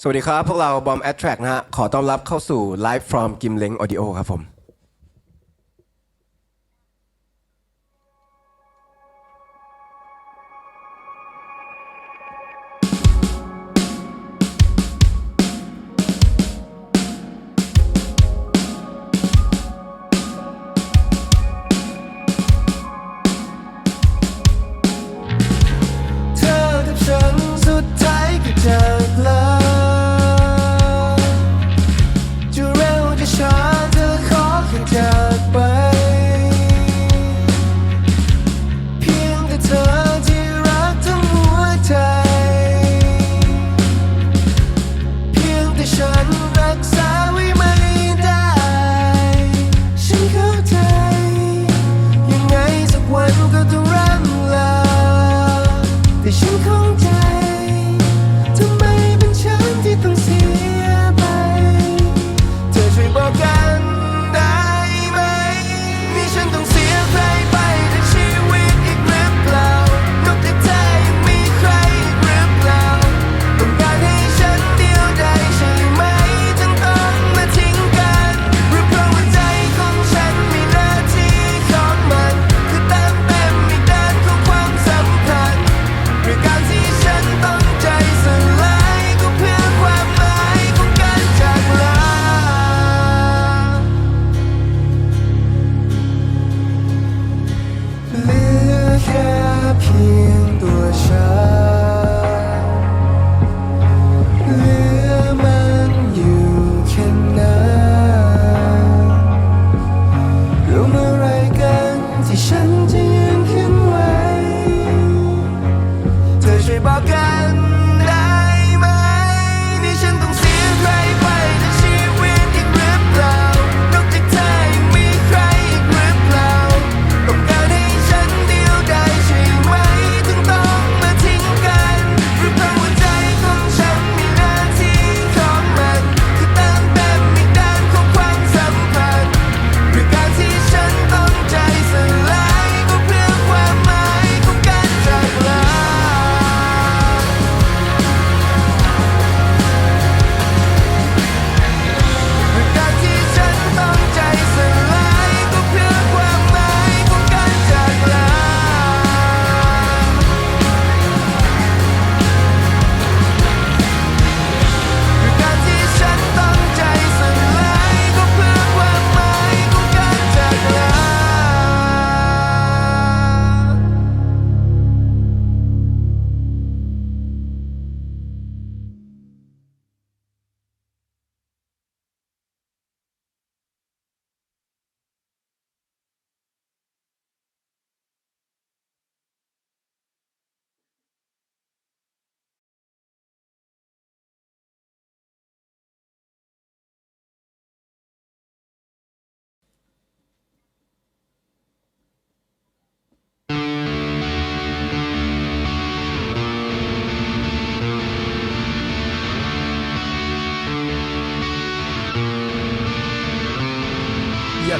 สวัสดีครับ พวกเราบอมแอ t แทร็นะฮะ ขอต้อนรับเข้าสู่ Live from กิมเล้งออดิโอครับผม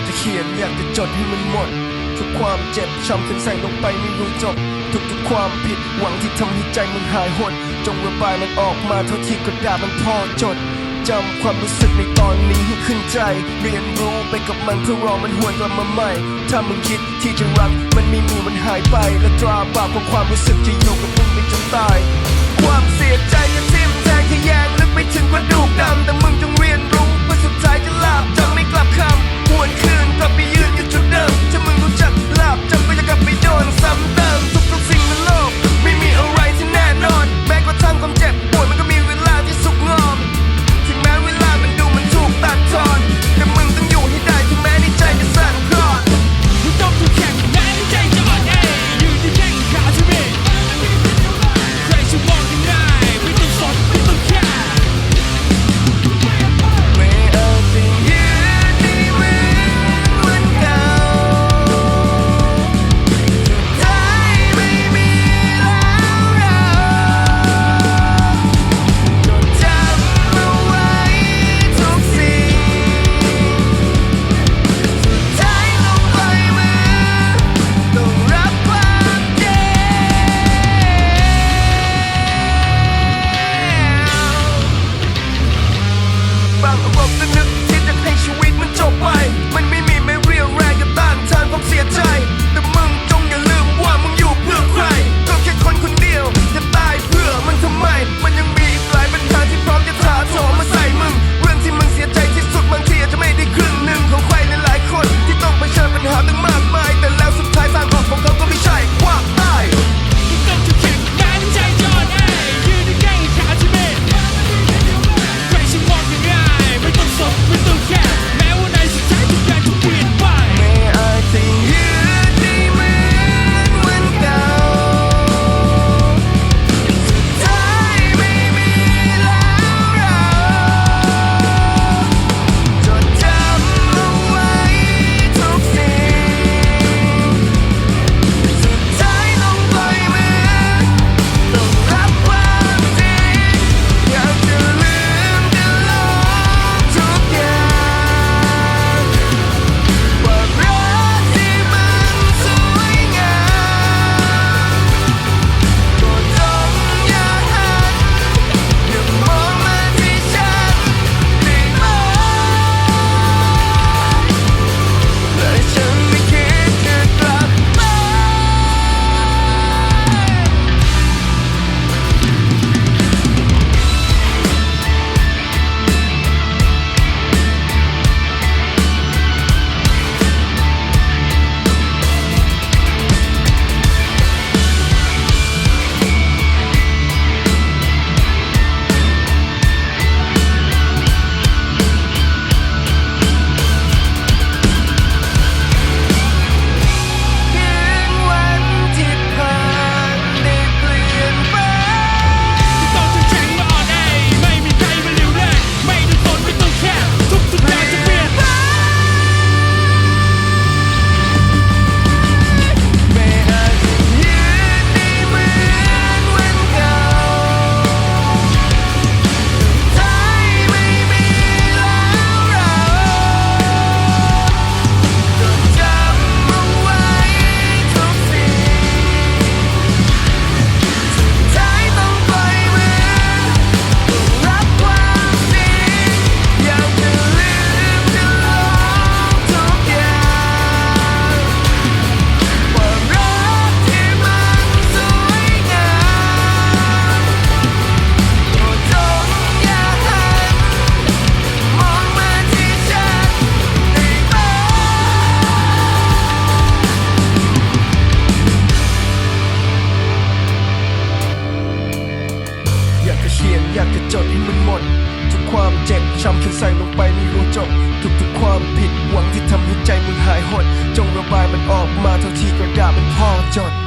จะเขียนอยากจะจดให้มันหมด ทุกความเจ็บช้ำฉันใส่ลงไปไม่รู้จบ ทุกๆความผิดหวังที่ทำให้ใจมันหายหด จงระบายมันออกมาเท่าที่กระดาษมันพอจดจำความรู้สึกในตอนนี้ให้ขึ้นใจ เรียนรู้ไปกับมันเพื่อรอมันหวนกลับมาใหม่ ถ้ามึงคิดที่จะรักมันไม่มีมันหายไป และตราบาปของความรู้สึกจะอยู่กับมึงไปจนตาย ความเสียใจจะทิ่มแทงที่แยงลึกไปถึงกระดูกดำ มั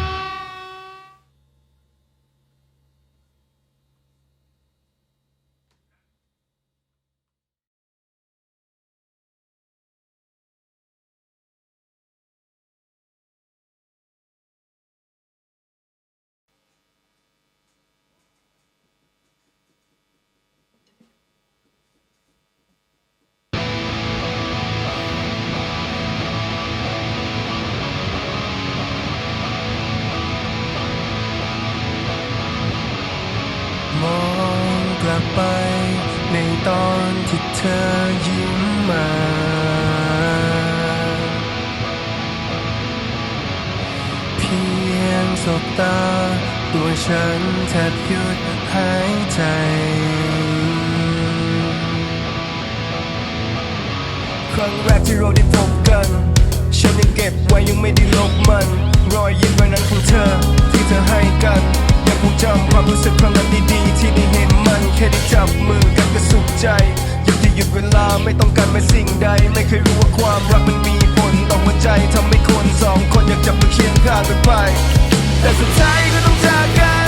ายใจครั้งแรกที่เราได้พบกัน ฉันยังเก็บไว้ยังไม่ได้ลบมัน รอยยิ้มวันนั้นของเธอ ที่เธอให้กันยังคงจำความรู้สึกครั้งนั้นดีๆที่ได้เห็นมัน แค่ได้จับมือกันก็สุขใจอยากจะหยุดเวลาไม่ต้องการไม่สิ่งใด ไม่เคยรู้ว่าความรักมันมีผลต่อหัวใจทำให้คนสองคนอยากจับมือเคียงข้างกันไป แต่สุดท้ายก็ต้องจากกัน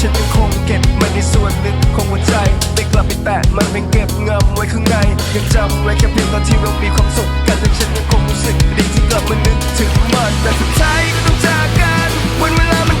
ฉันยังคงเก็บมันในส่วนลึกของหัวใจไม่กลับไปแตะมันเป็นเก็บงำไว้ข้างในยังจำไว้แค่เพียงตอนที่เรามีความสุขกันและฉันยังคงรู้สึกดีที่กลับมานึกถึงมันแต่สุดท้ายก็ต้องจากกันวันเวลามัน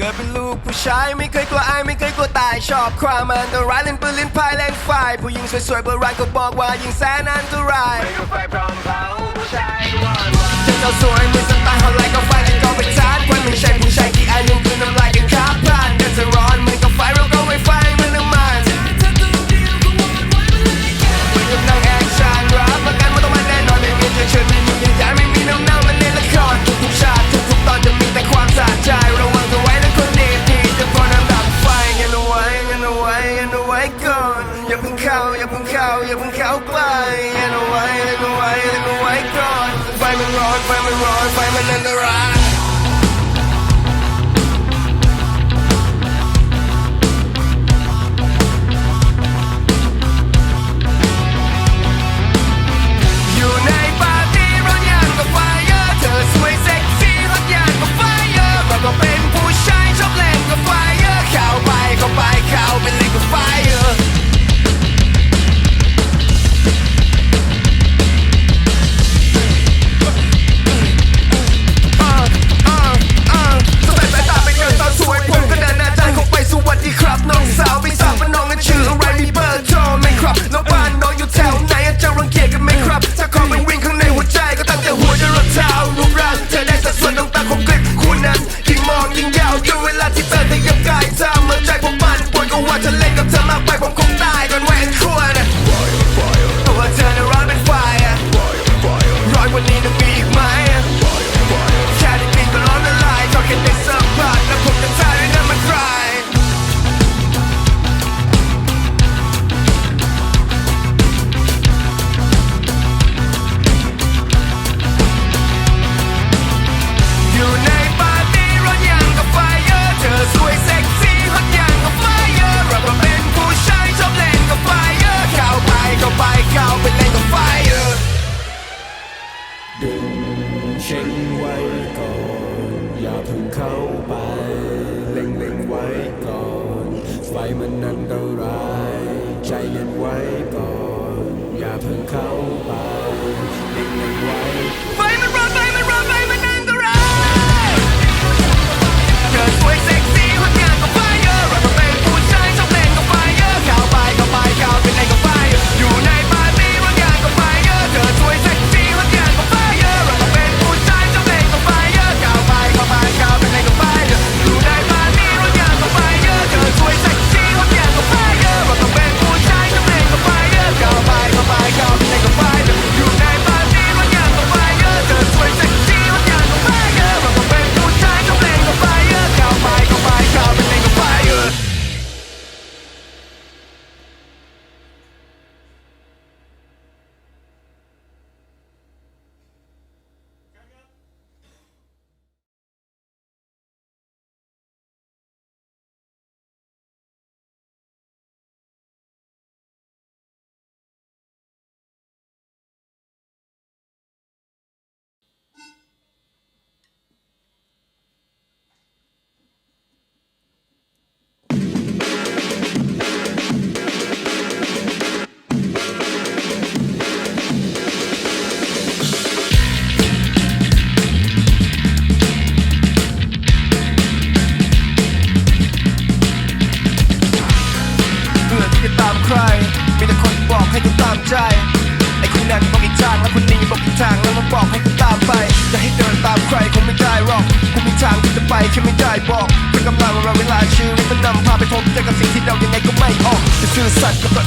เกิดเป็นลูกผู้ชายไม่เคยกลัวอายไม่เคยกลัวตายชอบความมันตรายเล่นปืนเล่นพายแรงไฟผู้หญิงสวยๆโบราณก็บอกว่ายิงแสนอันตรายเจอเจ้าสวยมือสตาร์ฮอลไลก็ไฟแล้วก็ไปทานควันไม่ใช่ผู้ชายที่อายลืมคือน้ำลายกันครับผ่านเดินจะร้อนมือก็ไฟเราก็ไม่ไฟมันน้ำมันเหมือนกับนางแอคชั่นรับประกันว่าต้องมาแน่นอนไม่มีเธอเชิญไม่มีย้าย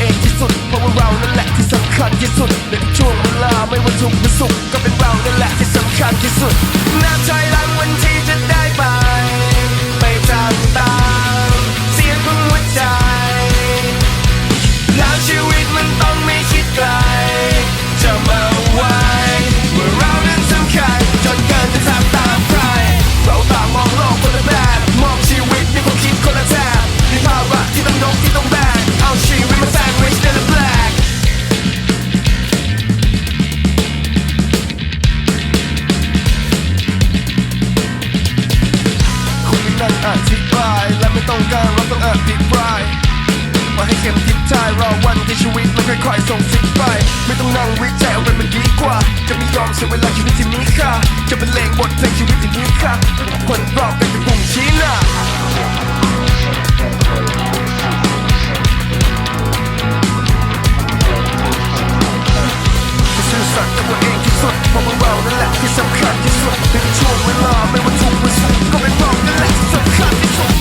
องที่สุดเพราะว่าเรานั่นแหละที่สำคัญที่สุดในช่วงเวลาไม่ว่าทุกข์หรือสุขก็เป็นเรานั่นแหละที่สำคัญที่สุดน้ำใจหลังวันที่จะได้ เข็มทิศทายรอวันที่ชีวิตมันค่อยๆส่งสิทธิ์ไป ไม่ต้องนั่งวิจัยเอาเป็นมันดีกว่า จะไม่ยอมเสียเวลาชีวิตที่มีค่าจะเป็นเลงบทเพลงชีวิตที่มีค่าคนรอบเป็นปุ่มชี้หน้าซื่อสัตย์กับตัวเองที่สุดเพราะว่าเรานั่นแหละที่สำคัญที่สุดในช่วงเวลาไม่ว่าทุกวันสุขก็เป็นเรานั่นแหละที่สำคัญที่สุด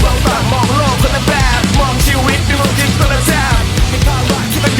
เราต่างมองโลกคนละแบบมองชีวิตด้วย ชีวิ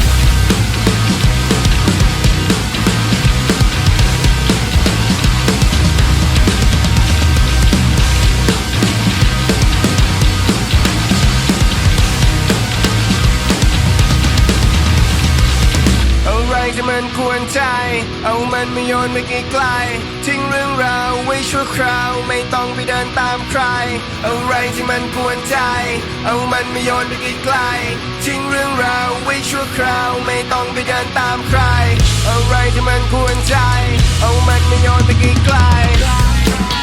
มาแซนด์วิชในแบกอะไรที่มันกวนใจ เอามันไม่โยนไปไกลๆทิ้งเรื่องราวไว้ชั่วคราว ไม่ต้องไปเดินตามใคร อะไรที่มันกวนใจ เอามันไม่โยนไปไกลๆทิ้งเรื่องราวไว้ชั่วคราว ไม่ต้องไปเดินตามใคร อะไรที่มันกวนใจ เอามันไม่โยนไปไกลๆ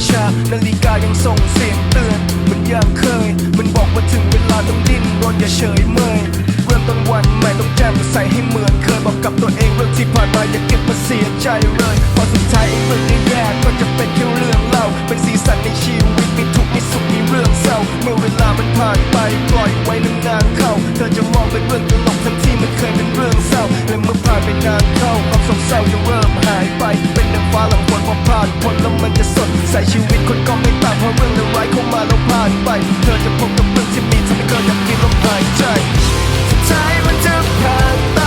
วามเชื่อยชา นาฬิกายังส่งเสียงเตือนเหมันยังเคย มันบอกว่าถึงเวลาต้องดิ้นรนอย่าเฉยเมย เริ่มต้นวันใหม่ต้องแจ่มใสให้เหมือนเคยบอกกับตัวเองเรื่องที่ผ่านมาอย่าเก็บมาเสียใจเลยพอสุดท้ายไอ้เรื่องแย่ๆก็จะเป็นแค่เรื่องเล่าเป็นสีสันในชีวิตมีทุกข์มีสุขมีเรื่องเศร้า เมื่อเวลามันผ่านไปปล่อยไว้นานๆเข้าเธอจะมองเป็นเรื่องตลกทั้งที่มันเคยเป็นเรื่องเศร้าและเมื่อผ่านไปนานเข้าความโศกเศร้าจะเริ่มหายไป เป็นดังฟ้าหลังฝนพอผ่านพ้นแล้วมันจะสดใสชีวิตคนก็ไม่ต่างเพราะเรื่องร้ายเข้ามาแล้วผ่านไป เธอจะพบกับเรื่องที่มีทำให้เธออยากกินลมหายใจ ใจมันจะผ่านไป